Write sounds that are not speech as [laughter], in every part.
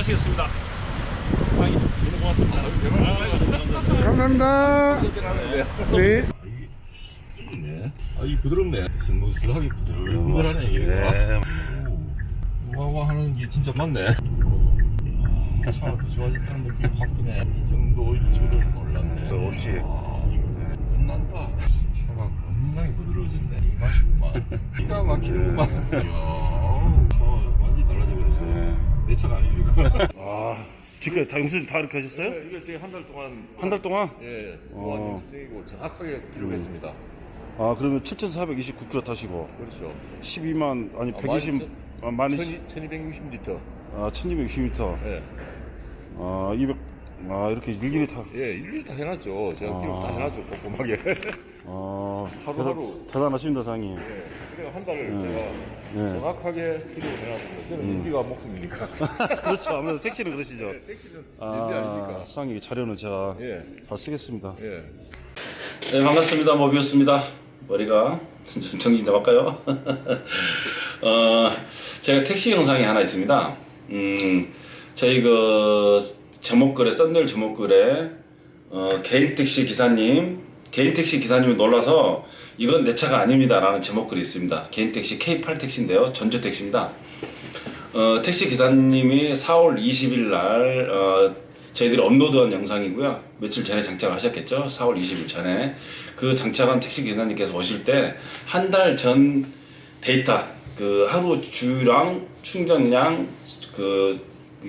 마시겠습니다. 아이, 너무 고맙습니다. 아유, 감사합니다. 네. 네. 아, 이 부드럽네. 스무스하게 부들부들하네. 네. 오, 와와 하는 게 진짜 맞네. 아, 차가 더 좋아졌다는 느낌이 확 드네. 이 정도일 줄을 몰랐네. 역시. 아, 이거 끝난다. 차가 겁나게 부드러워졌네. 이 맛이구만. 기가 막히는구만. 이야, 차 완전히 달라져 버렸어. 내 차가 아니에요, 이거. [laughs] 아, 지금 다 영수증 다 이렇게 하셨어요? 이거 제가 한달 동안. 한 달 동안? 예, 영수증이고 정확하게 기록했습니다. 아, 그러면 7,429km 타시고 그렇죠. 12만 아니 아, 120 아, 만 1260리터. 아, 1,260m. 예. 아, 200 아, 이렇게 일일이 타. 예, 일일이 다 해놨죠. 제가 아. 기록 다 해놨죠, 꼼꼼하게. 아, [laughs] 하루하루. 대단, 대단하십니다, 상님. 예, 그래가 한 달을 네. 제가 네. 정확하게 기록을 해놨습니다. 저는 음. 인비가 목숨이니까. [laughs] 그렇죠. 아무래도 택시는 그러시죠. 택시는 인비 아, 아닙니까? 수상님 자료는 제가 예, 다 쓰겠습니다. 예. 네, 반갑습니다. 모비였습니다. 머리가 정신 좀 할까요? 어, 제가 택시 영상이 하나 있습니다. 음, 저희 그 제목글에 썬들 제목글에 어, 개인 택시 기사님, 개인 택시 기사님이 놀라서 이건 내 차가 아닙니다라는 제목글이 있습니다. 개인 택시 K8 택시인데요, 전조 택시입니다. 어, 택시 기사님이 4월 20일 날 어, 저희들이 업로드한 영상이고요. 며칠 전에 장착하셨겠죠? 4월 20일 전에 그 장착한 택시 기사님께서 오실 때 한 달 전 데이터 그 하루 주랑 충전량 그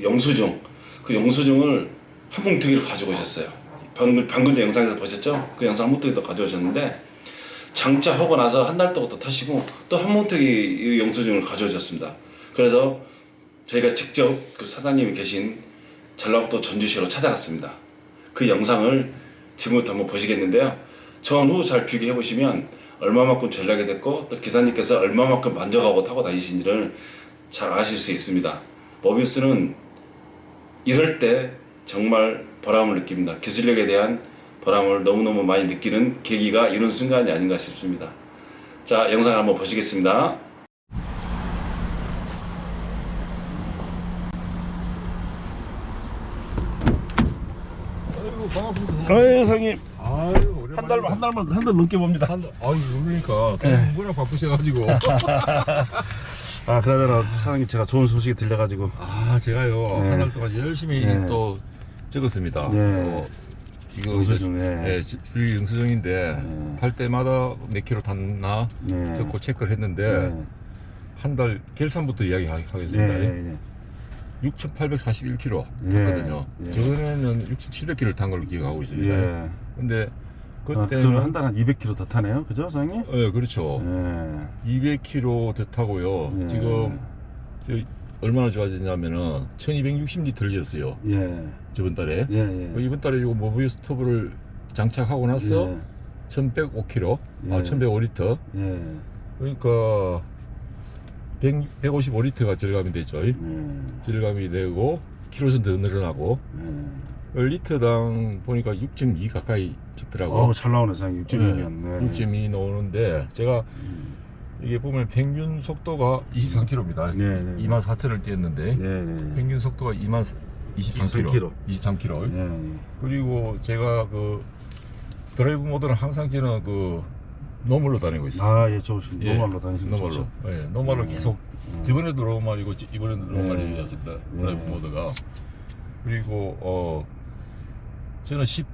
영수증 그 영수증을 한 뭉텅이를 가지고 오셨어요. 방금 방금 전 영상에서 보셨죠? 그 영상 한 뭉텅이도 가져오셨는데 장착하고 나서 한 달 동안 또 타시고 또한 뭉텅이 이 영수증을 가져오셨습니다. 그래서 저희가 직접 그 사장님이 계신 전라북도 전주시로 찾아갔습니다. 그 영상을 지금부터 한번 보시겠는데요. 전후 잘 비교해 보시면 얼마만큼 전략이 됐고 또 기사님께서 얼마만큼 만져가고 타고 다니신지를 잘 아실 수 있습니다. 모비우스는 이럴 때 정말 보람을 느낍니다. 기술력에 대한 보람을 너무너무 많이 느끼는 계기가 이런 순간이 아닌가 싶습니다. 자, 영상 한번 보시겠습니다. 아이고, 반갑습니다. 네, 형님 아유, 오랜만에. 한 달만 한 달만 한 달 넘게 봅니다. 한 달, 아유, 그러니까. 사장님 워낙 바쁘셔가지고. 아 그러더라 사장님 제가 좋은 소식이 들려가지고 아, 제가요, 네. 한 달 동안 열심히 네. 또 적었습니다. 네. 어, 이거 영수증, 네. 예, 주 영수증인데, 네. 탈 때마다 몇 킬로 탔나 네. 적고 체크를 했는데, 네. 한달 결산부터 이야기하겠습니다. 네, 네. 6,841km 예, 탔거든요. 예. 전에는 6,700km 탄 걸로 기억하고 있습니다. 예. 근데 아, 그때는 그러면 한달한 200km 더 타네요, 그죠, 사장님? 예, 그렇죠. 예. 200km 더 타고요. 예. 지금 저 얼마나 좋아졌냐면은 1260리터를 였어요. 예. 저번 달에. 예, 예. 어, 이번 달에 이거 모비우 스토브를 장착하고 나서 예. 1105km, 아 예. 1105리터. 예. 그러니까 100, 155리터가 절감이 됐죠. 예. 절감이 되고 키로수 더 늘어나고 예. 그 리터당 보니까 6.2 가까이 찍더라고. 어, 잘 나오네, 사장님. 6.2면. 네. 6.2 나오는데 제가 이게 보면 평균 속도가 23km입니다. 네, 네. 2만 4천을 뛰었는데 네, 네. 평균 속도가 2만 23km. 23km. 예. 그리고 제가 그 드라이브 모드는 항상 저는 그 노멀로 다니고 있어요. 아, 예, 좋으신 예, 노말로 다니시는 노멀로. 예, 노멀로 네. 계속 음. 저번에도 노멀이고 지- 이번에도 네. 노멀이었습니다. 드라이브 네. 모드가. 그리고 어 저는 10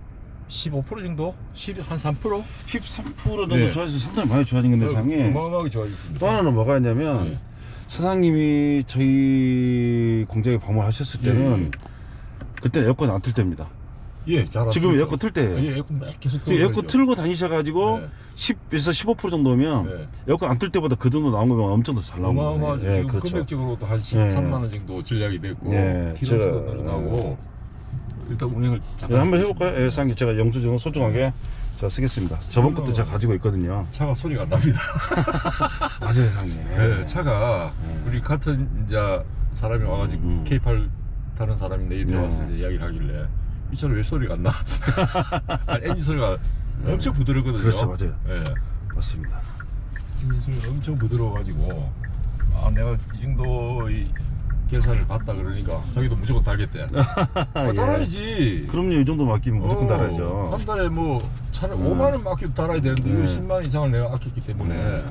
15% 정도? 10, 한 3%? 13% 정도 네. 좋아져서 상당히 많이 좋아진 건데, 사장님. 어마어마하게 좋아졌습니다. 또 하나는 뭐가 있냐면, 네. 사장님이 저희 공장에 방문하셨을 때는 예, 그때는 에어컨 안 틀 때입니다. 예, 잘 지금. 에어컨 틀 때예요. 예, 에어컨 막 계속 지금 에어컨. 틀고 다니셔가지고 네. 10에서 15% 정도면 네. 에어컨 안 틀 때보다 그 정도 나온 거면 엄청 더 잘 나온 거예요. 어마어마하죠. 예, 지금 그렇죠. 금액적으로도 한 예. 13만 원 정도 전략이 됐고 예, 제가- 늘어나고 일단 운행을 예, 잠깐 한번 해볼까요? 예, 사장님 제가 영수증을 소중하게 제가 쓰겠습니다. 저번 것도 제가 가지고 있거든요. 차가 소리가 안 납니다. [laughs] 맞아요, 사장님. 예, 차가 예. 우리 같은 이제 사람이 와가지고 음. K8 타는 사람이 내 입에 네. 와서 이제 이야기를 하길래 이 차는 왜 소리가 안 나? [laughs] 아니, 엔진 소리가 엄청 부드럽거든요. 그렇죠, 맞아요. 예. 맞습니다. 엔진 소리가 엄청 부드러워가지고 아 내가 이 정도 이 계산을 받다 그러니까 자기도 무조건 달겠대. [laughs] 아, 예. 달아야지. 그럼요 이 정도 맡기면 무조건 어, 달아야죠 한 달에 뭐 차를 음. 5만 원 맡기도 달아야 되는데 네. 10만 원 이상을 내가 아꼈기 때문에 네.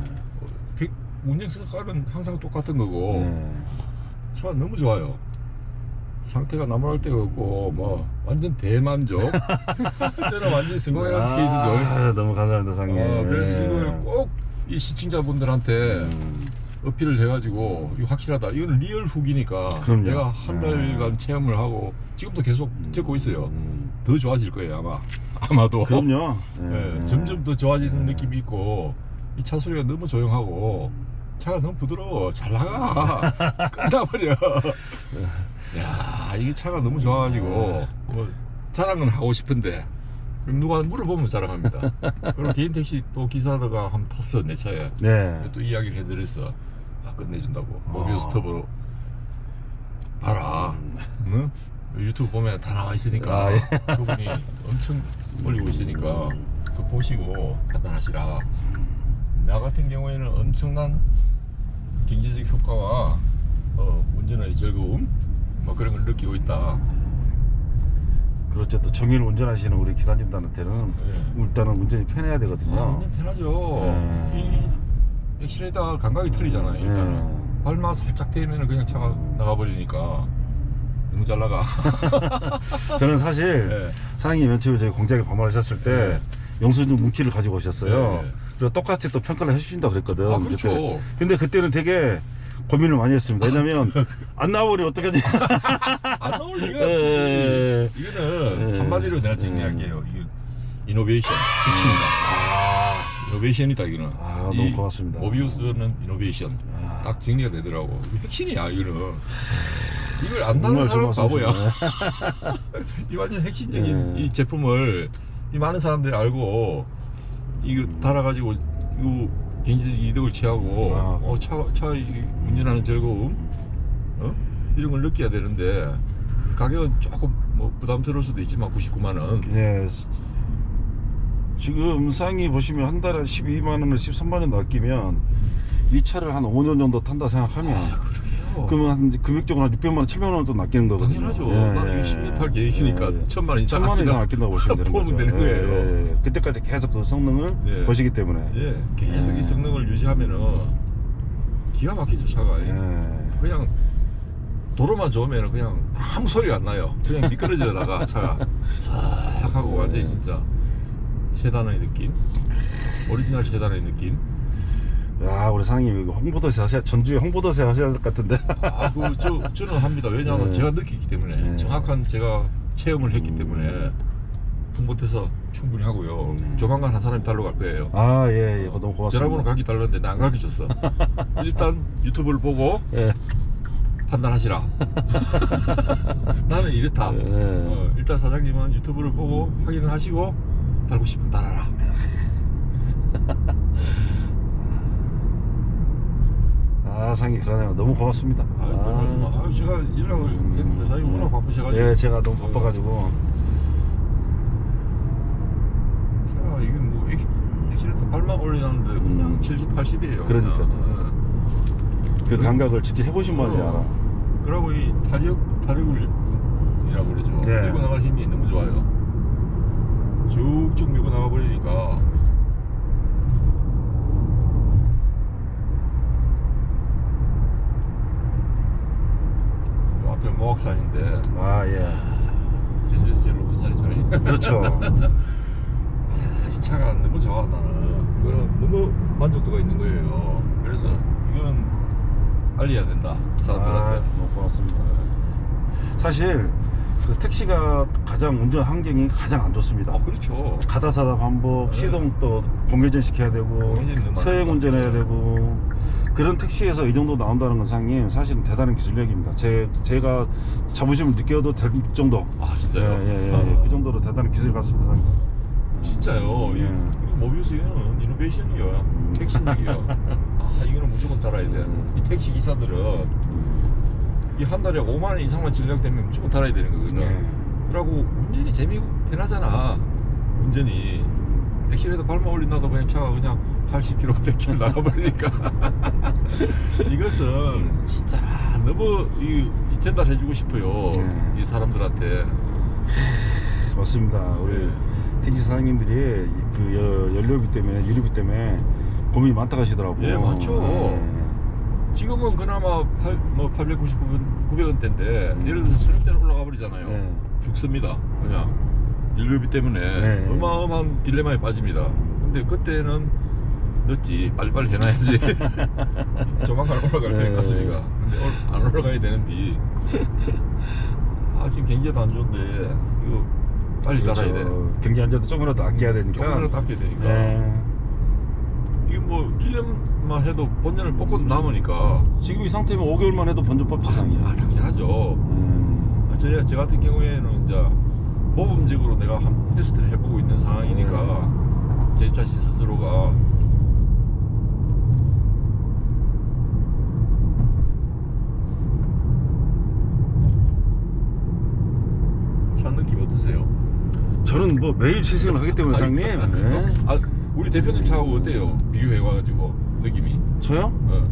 백- 운행석은 항상 똑같은 거고 네. 차가 너무 좋아요. 상태가 나무랄 데가 없고 뭐 완전 대만족. [laughs] 저는 완전 성공한 아, 케이스죠. 너무 감사합니다 상님 어, 그래서 예. 이걸 꼭 이 시청자분들한테 음. 어필을 해가지고 이거 확실하다. 이건 리얼 후기니까 그럼요. 내가 한 달간 체험을 하고 지금도 계속 적고 있어요. 음. 더 좋아질 거예요 아마. 아마도. 그럼요 [laughs] 예, 예. 점점 더 좋아지는 예. 느낌이 있고 이 차 소리가 너무 조용하고 차가 너무 부드러워. 잘 나가. [laughs] 끝나버려. 야 이게 차가 너무 좋아가지고. 뭐 자랑은 하고 싶은데. 그럼 누가 물어보면 자랑합니다. 그럼 개인 택시 또 기사가 한 번 탔어 내 차에. 네. 또 이야기를 해드렸어 아 끝내준다고. 모비우스 아. 터보로. 봐라. 응? 유튜브 보면 다 나와 있으니까. 아, 예. 그분이 엄청 올리고 있으니까. 그 보시고 판단하시라 나 같은 경우에는 엄청난 경제적 효과와 어, 운전의 즐거움 뭐 그런 걸 느끼고 있다 그렇죠 또 정의를 운전하시는 우리 기사님들한테는 예. 일단은 운전이 편해야 되거든요 아, 운전 편하죠 네. 이, 이 실에다 감각이 틀리잖아요 일단은 네. 발만 살짝 대면 그냥 차가 나가버리니까 너무 잘 나가 [laughs] 저는 사실 예. 사장님 맨 처음에 저희 공장에 방문하셨을 때 네. 영수증 뭉치를 가지고 오셨어요 네. 그리고 똑같이 또 평가를 해주신다 그랬거든 아, 그렇죠. 그때. 근데 그때는 되게 고민을 많이 했습니다 왜냐면 안 나와버리면 어떡하지 안 나올 리가 예. 없지. 이거는 예. 한마디로 내가 정리할게요. 이게 이노베이션, 핵심이다. 이노베이션이다 이거는. 아, 이 너무 고맙습니다. 모비우스는 이노베이션. 아. 딱 정리가 되더라고. 핵심이야 이거는. 이걸 안 정말 나는 사람 바보야. [laughs] 이 완전 핵심적인 예. 이 제품을 이 많은 사람들이 알고 이거 달아가지고 이거 경제적 이득을 취하고 아. 어, 차, 차 이- 운전하는 즐거움 어? 이런 걸 느껴야 되는데 가격은 조금 뭐 부담스러울 수도 있지만 99만 원 네. 지금 쌍이 보시면 한 달에 12만 원을 13만 원 아끼면 이 차를 한 5년 정도 탄다 생각하면 아 그 러게요 그러면 한 금액적으로 한 600만 원, 700만 원 정도 아끼는 거거든요. 당연하죠 예, 나는 예, 이거 10년 탈 계획이니까 예, 예. 천만 원 이상 천만 원 이상 아낀다고 보시면 되는 거죠. 되는 거예요. 예, 예. 그때까지 계속 그 성능을 예. 보시기 때문에. 예 계속 예. 이 성능을 유지하면은 기가 막히죠 차가 예. 그냥 도로만 좋으면 그냥 아무 소리가 안 나요. 그냥 미끄러져 나가 차가 싹 하고 완전히 진짜 세단의 느낌, 오리지널 세단의 느낌. 야, 우리 사장님 이거 홍보도세 하셔야 전주에 홍보도세 하셔야 될 것 같은데. 아 그 저 저는 합니다. 왜냐하면 네. 제가 느끼기 때문에 네. 정확한 제가 체험을 했기 음. 때문에 홍보대사 충분히 하고요. 네. 조만간 한 사람이 달러 갈 거예요. 아, 예, 예. 그거 너무 고맙습니다. 전화번호 가기 달랐는데 나 안 가르쳤어. [laughs] 일단 유튜브를 보고 예. 판단하시라. [laughs] 나는 이렇다. 예. 어, 일단 사장님은 유튜브를 보고 확인을 하시고 달고 싶으면 달아라. [laughs] 아, 사장님 그러네요. 너무 고맙습니다. 아, 별 말씀. 아, 제가 연락을 했는데 사장님 워낙 바쁘셔가지고. 예, 제가 너무 바빠가지고. 제가 이게 뭐 액- 액시레터 발만 올리는데 그냥 음. 70, 80이에요. 그러니까요. 그 감각을 직접 해보신 분이 알아. 그러고 이 타력 타력이라고 그러죠. 네. 밀고 나갈 힘이 너무 좋아요. 쭉쭉 밀고 나가 버리니까. 모악산인데 아, 예. 제주에서 제일 높은 산이죠. 그렇죠. [laughs] 아, 이 차가 너무 좋아 나는 이거는 너무 만족도가 있는 거예요 그래서 이건 알려야 된다 아, 사람들한테 너무 고맙습니다. 사실 그 택시가 가장 운전 환경이 가장 안 좋습니다. 아 그렇죠 가다사다 반복, 네. 시동 또 공회전 시켜야 되고, 서행 운전해야 하죠. 되고, 그런 택시에서 이 정도 나온다는 건 상님 사실은 대단한 기술력입니다. 제, 제가 자부심을 느껴도 될 정도. 아 진짜요? 예, 예, 예. 아, 그 정도로 대단한 기술 같습니다, 상님. 진짜요 이, 예. 모비우스는 이노베이션이에요 택시력이에요 [laughs] 아 이거는 무조건 달아야 돼 이 택시 기사들은 이 한 달에 5만 원 이상만 진력되면 무조건 달아야 되는 거거든요 예. 그러고 운전이 재미고 편하잖아 운전이 액실에도 발만 올린다도 그냥 차가 그냥 80km, 100km 나가버리니까 이것은 진짜 너무 이, 이 전달해주고 싶어요. 네. 이 사람들한테. 맞습니다. 우리 네. 택시 사장님들이 그 여- 연료비 때문에 유류비 때문에 고민이 많다 고 하시더라고요. 예, 맞죠. 네. 지금은 그나마 8, 뭐 899원, 900원대인데 음. 예를 들어서 1000원대로 올라가 버리잖아요. 네. 죽습니다. 그냥 연료비 때문에 네. 어마어마한 딜레마에 빠집니다. 근데 그때는 늦지 빨리빨리 해놔야지. [laughs] 조만간 올라갈 네. 것 같습니다. 근데 올- 안 올라가야 되는데 아 지금 경기도 안 좋은데 이거 빨리 따라야 돼. 경기 안전도 조금이라도 아껴야 되니까. 조금이라도 아껴야 되니까. 네. 이게 뭐 1년만 해도 본전을 뽑고 남으니까 지금 이 상태면 5개월만 해도 아, 지상이야. 아 당연하죠. 음. 아, 저, 저 같은 경우에는 이제 모범적으로 내가 한 테스트를 해보고 있는 상황이니까 제 자신 스스로가 차 느낌 어떠세요? 저는 뭐 매일 시승을 하기 때문에 아니, 사장님. 아, 네. 아, 우리 대표님 차하고 어때요? 비교해봐가지고 느낌이 저요? 어,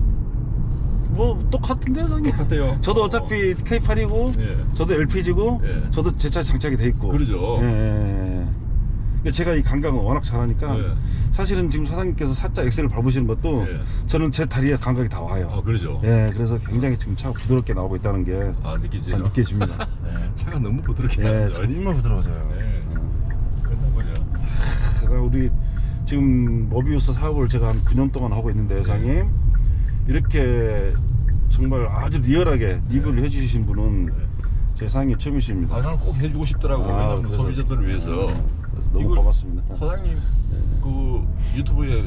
뭐 똑같은데 사장님. 똑같아요. 저도 어차피 K8이고 예. 저도 LPG고 예. 저도 제 차에 장착이 돼 있고. 그러죠. 예, 예, 예. 그러니까 제가 이 감각을 워낙 잘하니까 예. 사실은 지금 사장님께서 살짝 엑셀을 밟으시는 것도 예. 저는 제 다리에 감각이 다 와요. 아 그러죠. 예, 그래서 굉장히 지금 차가 부드럽게 나오고 있다는 게 아? 다 느껴집니다. [laughs] 차가 너무 부드럽게 예, 나오죠. 정말 부드러워져요. 네. 음. 끝나버려. 제가 우리 지금 머비우스 사업을 제가 한 9년 동안 하고 있는데 네. 사장님 이렇게 정말 아주 리얼하게 리뷰를 네. 해주신 분은 네. 제 사장님 처음이십니다. 아 나는 꼭 해주고 싶더라고. 아, 왜냐면 그래서- 소비자들을 위해서. 네, 너무 고맙습니다. 사장님 그 유튜브에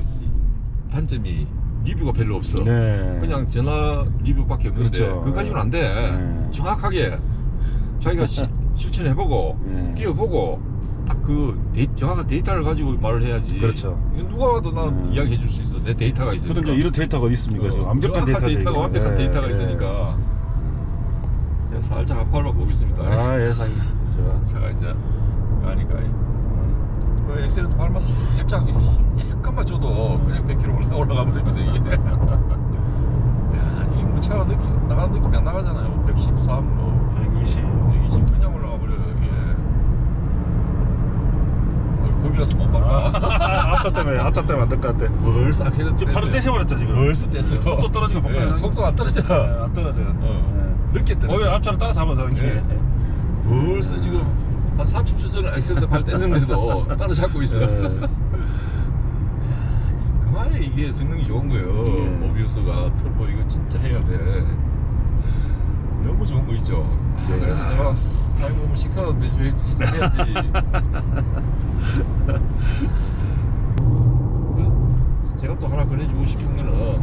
단점이 리뷰가 별로 없어. 네. 그냥 전화 리뷰밖에 없는데 그렇죠. 그거 가지고는 안 돼. 네. 정확하게 자기가 [laughs] 시, 실천해보고 네. 뛰어보고 딱그 정확한 데이터를 가지고 말을 해야지. 그렇죠. 이거 누가 와도 난 네. 이야기해 줄 수 있어. 내 데이터가 있으니까. 그러니까 이런 데이터가 어디 있습니까? 지금 어, 완벽한 정확한 데이터죠, 데이터가. 완벽한 예, 데이터가 예. 있으니까 야, 살짝 앞발로 보겠습니다. 아, 예, 사장님. 제가 차가 이제 가니까 그 엑셀레터 밟아서 살짝 약간만 줘도 그냥 100km 올라가 버리는데 이게 [laughs] 야, 이뭐 차가 느낌 나가는 느낌이 안 나가잖아요. 113, 뭐 120. 120 그냥 올라가 버려요 이게. 어, 거기라서 못 밟아. 앞차 때문에, 앞차 때문에 안 될 것 같아. 벌써 악셀레터 지금 바로 떼셔버렸죠, 지금. 벌써 뗐어. 속도 떨어지고 바꿔요. 예, 속도가 안 떨어져. 네, 안 떨어져요. 어. 늦게 네. 떨어져. 오히려 앞차를 따라잡아, 사장님. 예. 벌써 지금 한 30초 전에 엑셀레터 발 뗐는데도 [laughs] 따라잡고 있어요. 네. 그만해 이게 성능이 좋은 거예요. 네. 모비우스가 터보 이거 진짜 해야 돼. 너무 좋은 거 있죠. 아, 네. 그래서 내가 사장님 보면 식사라도 해야지. [laughs] 그 제가 또 하나 권해주고 싶은 거는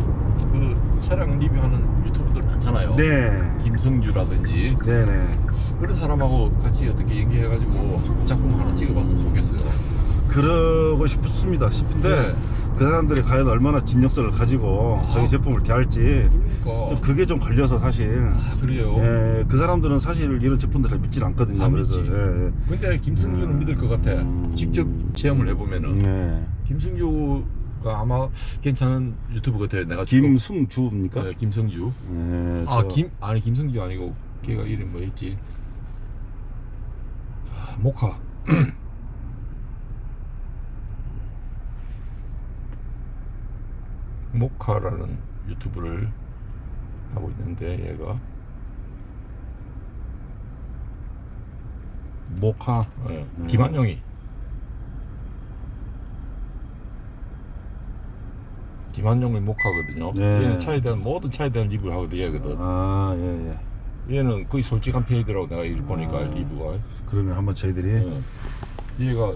그 차량 리뷰하는 유튜브들 많잖아요. 네. 김성규라든지 네네. 그런 사람하고 같이 어떻게 연기해가지고 작품 하나 찍어봤으면 좋겠어요. 그러고 싶습니다. 싶은데 네. 그 사람들이 과연 얼마나 진정성을 가지고 아. 저희 제품을 대할지 그러니까. 좀 그게 좀 걸려서 사실 아, 그래요. 예, 그 사람들은 사실 이런 제품들 잘 믿질 않거든요. 안 그래서 믿지. 예, 근데 김승규는 음. 믿을 것 같아. 음. 직접 체험을 해보면은 예. 예. 김승규가 아마 괜찮은 유튜브 같아요. 내가 지금- 김승주입니까? 네, 김성규. 예, 아, 저- 김 아니 김성규 아니고 걔가 이름 뭐였지? 아, 모카. [clears throat] 모카라는 유튜브를 하고 있는데 얘가 모카. 예, 음. 김한용이 김한용의 모카거든요. 네. 얘는 차에 대한 모든 차에 대한 리뷰를 하거든 얘거든. 아, 예, 예. 얘는 거의 솔직한 편이더라고 내가 일 보니까 아. 리뷰가. 그러면 한번 저희들이 예. 얘가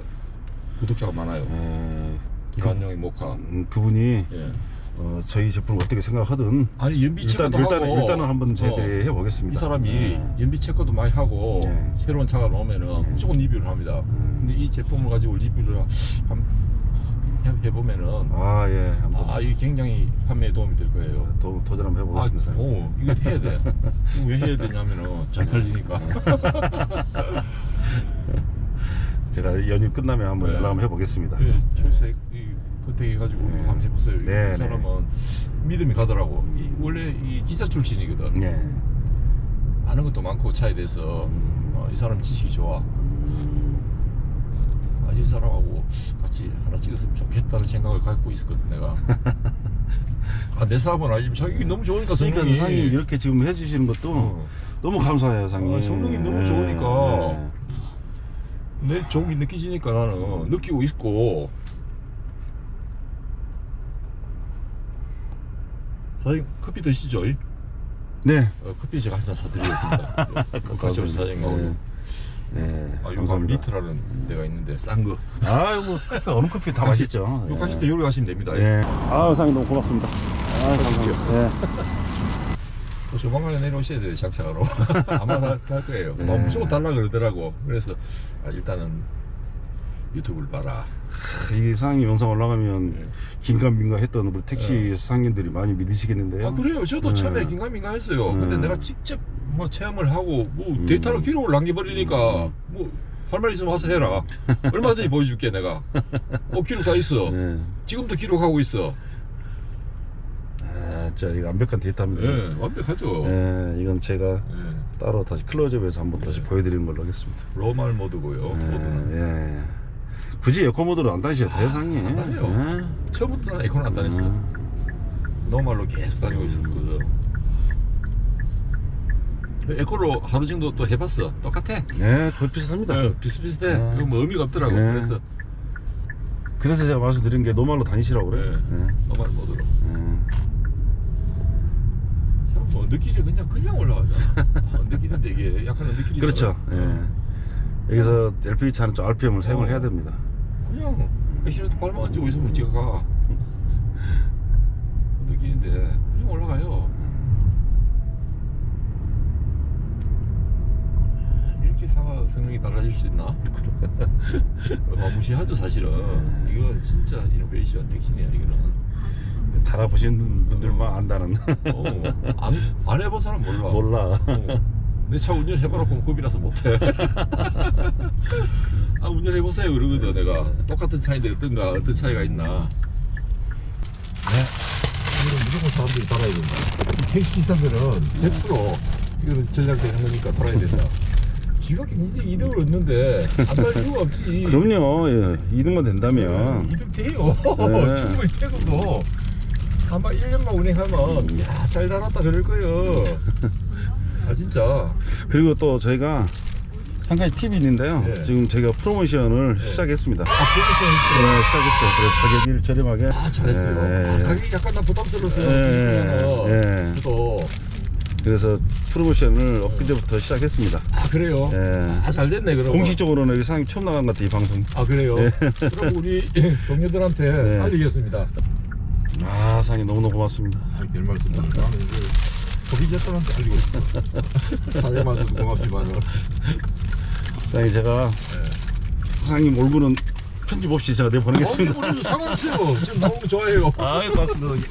구독자가 많아요. 예, 김한용의 모카. 음, 그분이 예. 어, 저희 제품을 어떻게 생각하든 아니 연비 일단 체크도 일단 하고 일단은 한번 어, 해보겠습니다. 이 사람이 예. 연비 체크도 많이 하고 네. 새로운 차가 나오면은 무조건 리뷰를 합니다. 음. 근데 이 제품을 가지고 리뷰를 한, 해, 해보면은 아, 예, 한번 아 이게 굉장히 판매에 도움이 될 거예요. 도, 도전 한번 아, 해보겠습니다. 오, 이거 해야 돼. [laughs] 이거 왜 해야 되냐면은 잘 팔리니까. [laughs] 제가 연휴 끝나면 한번 네. 연락 한번 해보겠습니다. 예, 철색 이 컨택해가지고 네. 한번 해보세요. 이 네, 사람은 믿음이 가더라고. 이, 원래 이 기사 출신이거든. 예. 아는 것도 많고 차에 대해서 어, 이 사람 지식이 좋아. 아, 이 사람하고 같이 하나 찍었으면 좋겠다는 생각을 갖고 있었거든 내가. [laughs] 아, 내 사업은 아니지만 자기 너무 좋으니까 그러니까 성능이. 상님 이렇게 지금 해주시는 것도 어. 너무 감사해요, 상님. 어, 성능이 너무 예, 좋으니까. 예. 내 좋은 게 느껴지니까 나는 느끼고 있고. 사장님 커피 드시죠? 네. 어, 커피 제가 한 잔 사드리겠습니다. [laughs] 같이 우리 사장님하고. 네. 네. 아, 요가 감사합니다. 리트라는 데가 있는데 싼 거. 아, 이거 뭐 커피 어느 커피 다 맛있죠. 요 가실 때 요리 가시면 됩니다. 예. 아, 상님 너무 고맙습니다. 아, 감사합니다. 예. 또 조만간에 내려오셔야 돼요 장착하러. [laughs] 아마 다, 달 거예요. 네. 뭐 무조건 달라 그러더라고. 그래서 아, 일단은 유튜브를 봐라. 이 상님 영상 올라가면 네. 긴가민가 했던 우리 택시 네. 상인들이 많이 믿으시겠는데요. 아 그래요. 저도 네. 처음에 긴가민가 했어요. 근데 네. 내가 직접 뭐 체험을 하고 뭐 음. 데이터를 기록을 남겨버리니까 음. 뭐할말 있으면 와서 해라. 얼마든지 보여줄게 내가. 어 기록 다 있어. 네. 지금도 기록하고 있어. 아, 진짜 이거 완벽한 데이터입니다. 예, 완벽하죠. 예, 이건 제가 예. 따로 다시 클로즈업에서 한번 다시 네. 보여드리는 걸로 하겠습니다. 로말 모드고요. 모드는 예, 예. 굳이 에코 모드로 안 다니셔도 돼요, 상님. 안 다녀요. 처음부터 난 에코는 안 다녔어. 음. 노말로 계속 다니고 있었거든. 에코로 하루 정도 또 해봤어. 똑같아. 네, 거의 비슷합니다. 어, 비슷비슷해. 네. 이거 뭐 의미가 없더라고. 네. 그래서 그래서 제가 말씀드린 게 노말로 다니시라고 그래 요. 네. 예. 노말 모드로. 예. 참뭐 느끼게 그냥 그냥 올라가잖아. 어, [laughs] 느끼는데 이게 약간은 느끼지. 그렇죠. 예. 여기서 LPG 차는 좀 RPM을 사용을 어. 해야 됩니다. 그냥 액시런트 발만 얹고 있으면 지가 가. 느끼는데 그냥 올라가요. 이렇게 상하 성능이 달라질 수 있나? 어, 무시하죠 사실은. 이거 진짜 이노베이션 핵심이야 이거는. 달아보신 분들만 안다는. 어, 안, 안 해본 사람 몰라. 몰라. 내 차 운전 해봐놓고 겁이나서 못해. [laughs] 아 운전해보세요 그러거든 내가. 똑같은 차인데 어떤가 어떤 차이가 있나. 네. 이거는 무조건 사람들이 달아야 된다. 택시 기사들은 100% 이거는 전략되는 거니까 달아야 된다. [laughs] 지가 굉장히 이득을 얻는데 안달 이유가 없지. 그럼요. 예. 이등만 된다면. 이득 돼요. 네. [laughs] 충분히 되고도 아마 1년만 운행하면 야 잘 달았다 그럴 거예요. 아 진짜. 그리고 또 저희가 한 가지 팁이 있는데요. 네. 지금 저희가 프로모션을 네. 시작했습니다. 아. 네, 시작했어요. 그래서 가격이 저렴하게. 아 잘했어요. 예, 아, 예. 가격이 약간 나 부담스러웠어요. 예, 예. 저도 그래서 프로모션을 엊그제부터 시작했습니다. 아 그래요. 예. 아 잘 됐네 그럼. 공식적으로는 여기 사장님 처음 나간 것 같아요, 이 방송. 아 그래요. 예. 그럼 우리 [laughs] 동료들한테 네. 알리겠습니다. 아, 사장님 너무너무 고맙습니다. 아 별 말씀을 나 소비자들한테 알리고 싶어. 사장님한테도 고맙지만은. 사장님 제가 예. 사장님 얼굴은 편집 없이 제가 어, 내보내겠습니다. 우리 상관없어요. 지금 나오는 거 좋아해요. 아, 고맙습니다.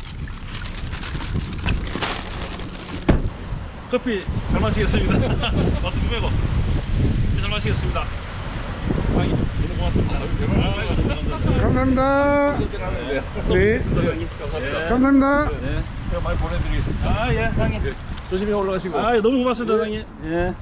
커피 잘 마시겠습니다. [laughs] 말씀 좀 해고. 잘 마시겠습니다. 고맙습니다. 감사합니다. 네. 감사합니다. 감사합니다. 네. 제가 많이 보내드리겠습니다. 아, 예, 사장님. 조심히 올라가시고. 아, 너무 고맙습니다, 사장님. 예.